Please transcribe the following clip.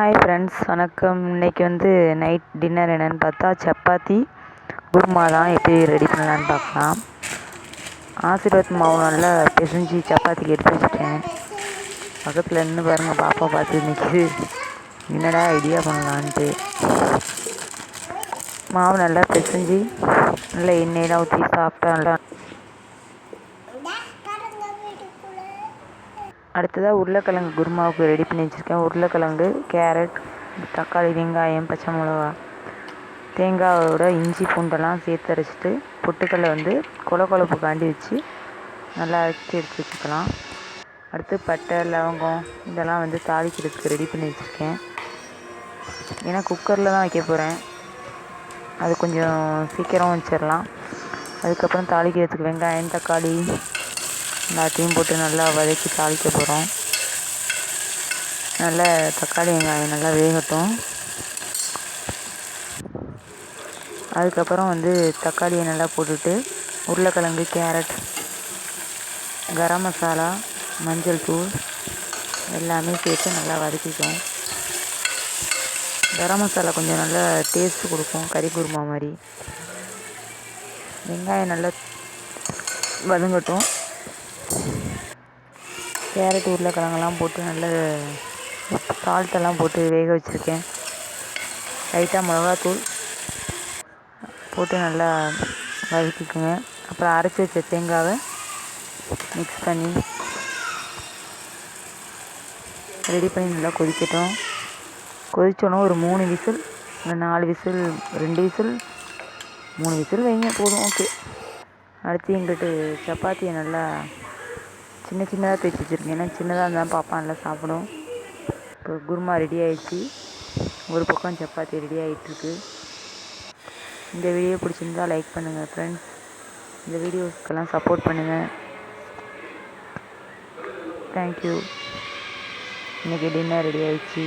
Hi friends வணக்கம். இன்றைக்கி வந்து நைட் டின்னர் என்னென்னு பார்த்தா சப்பாத்தி குருமா தான் எப்படி ரெடி பண்ணலான்னு பார்க்கலாம். ஆசீர்வாத் மாவு நல்லா பிசைஞ்சு சப்பாத்திக்கு எடுத்து வச்சுட்டேன். பக்கத்தில் நின்று பாருங்கள் பாப்பா பார்த்து நிற்கிது என்னடா ஐடியா பண்ணலான்ட்டு. மாவு நல்லா பிசைஞ்சு நல்லா எண்ணெயெல்லாம் ஊற்றி சாப்பிட்டா நல்லா அடுத்ததாக உருளைக்கிழங்கு. குருமாவுக்கு ரெடி பண்ணி வச்சுருக்கேன். உருளைக்கிழங்கு கேரட் தக்காளி வெங்காயம் பச்சை மிளகா தேங்காயோட இஞ்சி பூண்டெல்லாம் சேர்த்து அரைச்சிட்டு பொட்டுக்கடலை வந்து கொல கொழப்புக்காண்டி வச்சு நல்லா அரைச்சி எடுத்து வச்சுக்கலாம். அடுத்து பட்டை லவங்கம் இதெல்லாம் வந்து தாளிக்கிறதுக்கு ரெடி பண்ணி வச்சுருக்கேன். ஏன்னா குக்கரில் தான் வைக்க போகிறேன் அது கொஞ்சம் சீக்கிரம் வச்சிடலாம் அதுக்கப்புறம் தாளிக்கிறதுக்கு வெங்காயம் தக்காளி எல்லாத்தையும் போட்டு நல்லா வதக்கி தாளிக்க போகிறோம் நல்லா தக்காளி வெங்காயம் நல்லா வேகட்டும். அதுக்கப்புறம் வந்து தக்காளியை நல்லா போட்டுட்டு உருளைக்கிழங்கு கேரட் கரம் மசாலா மஞ்சள் தூள் எல்லாமே சேர்த்து நல்லா வதக்கிக்கும் கரம் மசாலா கொஞ்சம் நல்லா டேஸ்ட் கொடுக்கும் கறி குருமா மாதிரி. வெங்காயம் நல்லா வதங்கட்டும். கேரட் உருளைக்கிழங்கெல்லாம் போட்டு நல்ல சால்ட்டெல்லாம் போட்டு வேக வச்சுருக்கேன். லைட்டாக மிளகாத்தூள் போட்டு நல்லா வதக்கிக்குங்க. அப்புறம் அரைச்சி வச்ச தேங்காவை மிக்ஸ் பண்ணி ரெடி பண்ணி நல்லா கொதிக்கட்டும். கொதிச்சோன்னா ஒரு மூணு விசில் இல்லை நாலு விசில் ரெண்டு விசில் மூணு விசில் வைங்க போதும் ஓகே அடுத்து எங்கிட்டு சப்பாத்தியை நல்லா சின்ன சின்னதாக தேய்ச்சி வச்சுருக்கேன். ஏன்னா சின்னதாக இருந்தால் பாப்பா நல்லா சாப்பிடும். இப்போ குருமா ரெடி ஆயிடுச்சு. ஒரு பக்கம் சப்பாத்தி ரெடி ஆகிட்டுருக்கு இந்த வீடியோ பிடிச்சிருந்தா லைக் பண்ணுங்கள் ஃப்ரெண்ட்ஸ் இந்த வீடியோஸ்க்கெல்லாம் சப்போர்ட் பண்ணுங்கள் தேங்க்யூ இன்றைக்கி டின்னர் ரெடி ஆயிடுச்சு.